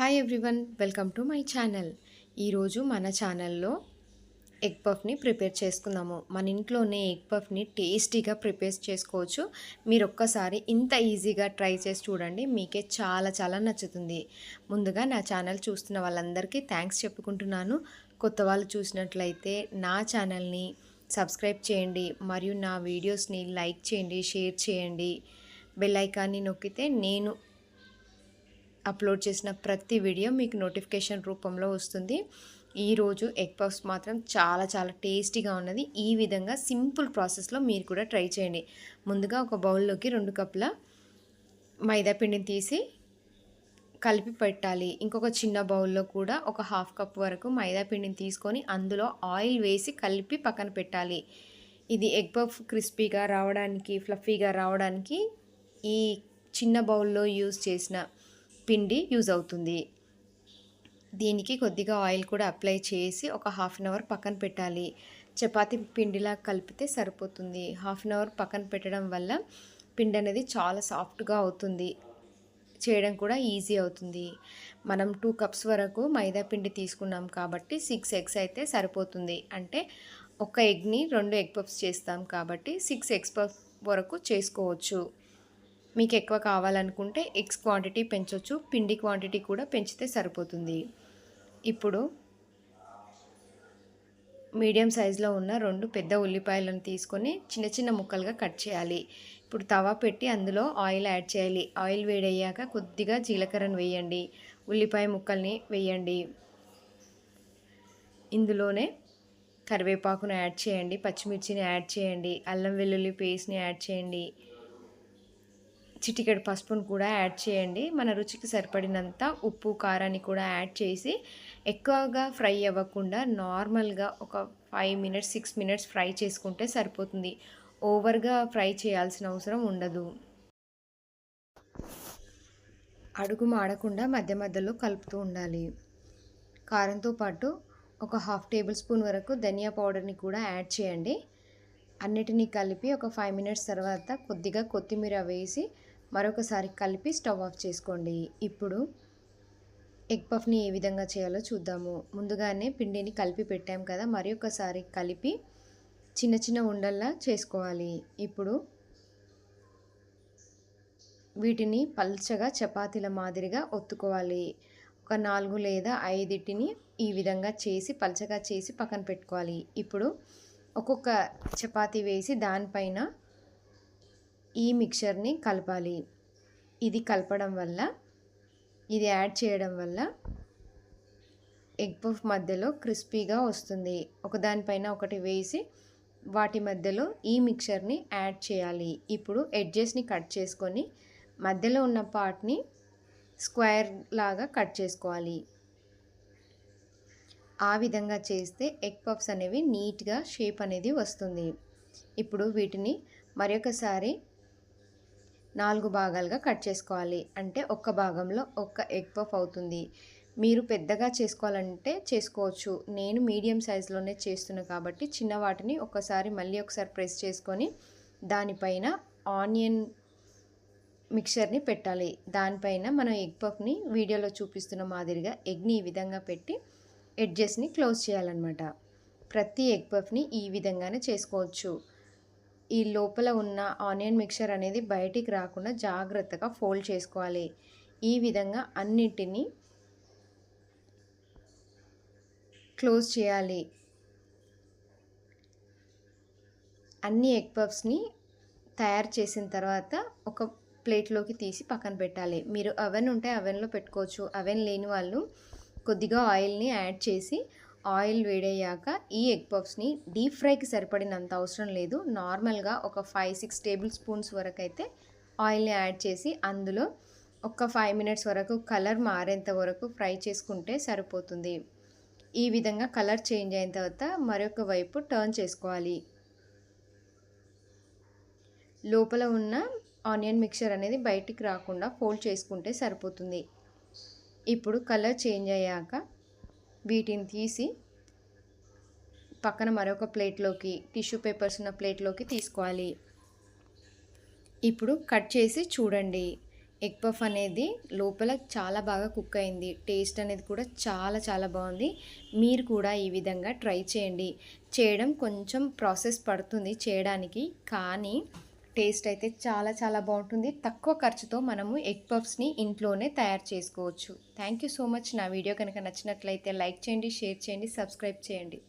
Hi everyone welcome to my channel ఈరోజు మన ఛానల్లో ఎగ్ పఫ్ని ప్రిపేర్ చేసుకుందాము. మన ఇంట్లోనే ఎగ్ పఫ్ని టేస్టీగా ప్రిపేర్ చేసుకోవచ్చు. మీరు ఒక్కసారి ఇంత ఈజీగా ట్రై చేసి చూడండి మీకే చాలా చాలా నచ్చుతుంది. ముందుగా నా ఛానల్ చూస్తున్న వాళ్ళందరికీ థ్యాంక్స్ చెప్పుకుంటున్నాను. కొత్త వాళ్ళు చూసినట్లయితే నా ఛానల్ని సబ్స్క్రైబ్ చేయండి మరియు నా వీడియోస్ని లైక్ చేయండి షేర్ చేయండి. బెల్ ఐకాన్ని నొక్కితే నేను అప్లోడ్ చేసిన ప్రతి వీడియో మీకు నోటిఫికేషన్ రూపంలో వస్తుంది. ఈరోజు ఎగ్ పఫ్స్ మాత్రం చాలా చాలా టేస్టీగా ఉన్నది. ఈ విధంగా సింపుల్ ప్రాసెస్లో మీరు కూడా ట్రై చేయండి. ముందుగా ఒక బౌల్లోకి రెండు కప్పుల మైదా పిండిని తీసి కలిపి పెట్టాలి. ఇంకొక చిన్న బౌల్లో కూడా ఒక హాఫ్ కప్ వరకు మైదా పిండిని తీసుకొని అందులో ఆయిల్ వేసి కలిపి పక్కన పెట్టాలి. ఇది ఎగ్ పఫ్ క్రిస్పీగా రావడానికి ఫ్లఫీగా రావడానికి ఈ చిన్న బౌల్లో యూజ్ చేసిన పిండి యూజ్ అవుతుంది. దీనికి కొద్దిగా ఆయిల్ కూడా అప్లై చేసి ఒక హాఫ్ అన్ అవర్ పక్కన పెట్టాలి. చపాతి పిండిలా కలిపితే సరిపోతుంది. హాఫ్ అన్ అవర్ పక్కన పెట్టడం వల్ల పిండి అనేది చాలా సాఫ్ట్గా అవుతుంది. చేయడం కూడా ఈజీ అవుతుంది. మనం టూ కప్స్ వరకు మైదా పిండి తీసుకున్నాం కాబట్టి సిక్స్ ఎగ్స్ అయితే సరిపోతుంది. అంటే ఒక ఎగ్ని రెండు ఎగ్ పఫ్స్ చేస్తాం కాబట్టి సిక్స్ ఎగ్స్ పఫ్ వరకు చేసుకోవచ్చు. మీకు ఎక్కువ కావాలనుకుంటే ఎగ్స్ క్వాంటిటీ పెంచవచ్చు పిండి క్వాంటిటీ కూడా పెంచితే సరిపోతుంది. ఇప్పుడు మీడియం సైజులో ఉన్న రెండు పెద్ద ఉల్లిపాయలను తీసుకొని చిన్న చిన్న ముక్కలుగా కట్ చేయాలి. ఇప్పుడు తవా పెట్టి అందులో ఆయిల్ యాడ్ చేయాలి. ఆయిల్ వేడయ్యాక కొద్దిగా జీలకర్రను వేయండి. ఉల్లిపాయ ముక్కల్ని వేయండి. ఇందులోనే కరివేపాకును యాడ్ చేయండి పచ్చిమిర్చిని యాడ్ చేయండి అల్లం వెల్లుల్లి పేస్ట్ని యాడ్ చేయండి. చిటికెడు పసుపును కూడా యాడ్ చేయండి. మన రుచికి సరిపడినంత ఉప్పు కారాన్ని కూడా యాడ్ చేసి ఎక్కువగా ఫ్రై అవ్వకుండా నార్మల్గా ఒక five minutes six minutes fry చేసుకుంటే సరిపోతుంది. ఓవర్గా ఫ్రై చేయాల్సిన అవసరం ఉండదు. అడుగు మాడకుండా మధ్య మధ్యలో కలుపుతూ ఉండాలి. కారంతో పాటు ఒక హాఫ్ టేబుల్ స్పూన్ వరకు ధనియా పౌడర్ని కూడా యాడ్ చేయండి. అన్నిటినీ కలిపి ఒక ఫైవ్ మినిట్స్ తర్వాత కొద్దిగా కొత్తిమీర వేసి మరొకసారి కలిపి స్టవ్ ఆఫ్ చేసుకోండి. ఇప్పుడు ఎగ్ పఫ్ని ఏ విధంగా చేయాలో చూద్దాము. ముందుగానే పిండిని కలిపి పెట్టాం కదా మరి ఒకసారి కలిపి చిన్న చిన్న ఉండల్లా చేసుకోవాలి. ఇప్పుడు వీటిని పల్చగా చపాతీల మాదిరిగా ఒత్తుకోవాలి. ఒక నాలుగు లేదా ఐదిటిని ఈ విధంగా చేసి పల్చగా చేసి పక్కన పెట్టుకోవాలి. ఇప్పుడు ఒక్కొక్క చపాతీ వేసి దానిపైన ఈ మిక్చర్ని కలపాలి. ఇది కలపడం వల్ల ఇది యాడ్ చేయడం వల్ల ఎగ్ పఫ్ మధ్యలో క్రిస్పీగా వస్తుంది. ఒకదానిపైన ఒకటి వేసి వాటి మధ్యలో ఈ మిక్చర్ని యాడ్ చేయాలి. ఇప్పుడు ఎడ్జెస్ని కట్ చేసుకొని మధ్యలో ఉన్న పార్ట్ని స్క్వేర్ లాగా కట్ చేసుకోవాలి. ఆ విధంగా చేస్తే ఎగ్ పఫ్స్ అనేవి నీట్గా షేప్ అనేది వస్తుంది. ఇప్పుడు వీటిని మరొకసారి నాలుగు భాగాలుగా కట్ చేసుకోవాలి. అంటే ఒక్క భాగంలో ఒక్క ఎగ్ పఫ్ అవుతుంది. మీరు పెద్దగా చేసుకోవాలంటే చేసుకోవచ్చు. నేను మీడియం సైజులోనే చేస్తున్నా కాబట్టి చిన్న వాటిని ఒకసారి మళ్ళీ ఒకసారి ప్రెస్ చేసుకొని దానిపైన ఆనియన్ మిక్చర్ని పెట్టాలి. దానిపైన మనం ఎగ్ పఫ్ని వీడియోలో చూపిస్తున్న మాదిరిగా ఎగ్ని ఈ విధంగా పెట్టి ఎడ్జెస్ని క్లోజ్ చేయాలన్నమాట. ప్రతి ఎగ్ పఫ్ని ఈ విధంగానే చేసుకోవచ్చు. ఈ లోపల ఉన్న ఆనియన్ మిక్చర్ అనేది బయటికి రాకుండా జాగ్రత్తగా ఫోల్డ్ చేసుకోవాలి. ఈ విధంగా అన్నిటినీ క్లోజ్ చేయాలి. అన్ని ఎగ్ పఫ్స్ని తయారు చేసిన తర్వాత ఒక ప్లేట్లోకి తీసి పక్కన పెట్టాలి. మీరు అవెన్ ఉంటే అవెన్లో పెట్టుకోవచ్చు. అవెన్ లేని వాళ్ళు కొద్దిగా ఆయిల్ని యాడ్ చేసి ఆయిల్ వేడయ్యాక ఈ ఎగ్ పఫ్స్ని డీప్ ఫ్రైకి సరిపడినంత అవసరం లేదు. నార్మల్గా ఒక ఫైవ్ సిక్స్ టేబుల్ స్పూన్స్ వరకు అయితే ఆయిల్ని యాడ్ చేసి అందులో ఒక ఫైవ్ మినిట్స్ వరకు కలర్ మారేంత వరకు ఫ్రై చేసుకుంటే సరిపోతుంది. ఈ విధంగా కలర్ చేంజ్ అయిన తర్వాత మరొక వైపు టర్న్ చేసుకోవాలి. లోపల ఉన్న ఆనియన్ మిక్చర్ అనేది బయటికి రాకుండా ఫోల్డ్ చేసుకుంటే సరిపోతుంది. ఇప్పుడు కలర్ చేంజ్ అయ్యాక వీటిని తీసి పక్కన మరొక ప్లేట్లోకి టిష్యూ పేపర్స్ ఉన్న ప్లేట్లోకి తీసుకోవాలి. ఇప్పుడు కట్ చేసి చూడండి. ఎగ్ పఫ్ అనేది లోపల చాలా బాగా కుక్ అయింది. టేస్ట్ అనేది కూడా చాలా చాలా బాగుంది. మీరు కూడా ఈ విధంగా ట్రై చేయండి. చేయడం కొంచెం ప్రాసెస్ పడుతుంది చేయడానికి కానీ టేస్ట్ అయితే చాలా చాలా బాగుంటుంది. తక్కువ ఖర్చుతో మనము ఎగ్ పఫ్స్ని ఇంట్లోనే తయారు చేసుకోవచ్చు. Thank you so much. నా వీడియో కనుక నచ్చినట్లయితే లైక్ చేయండి షేర్ చేయండి సబ్స్క్రైబ్ చేయండి.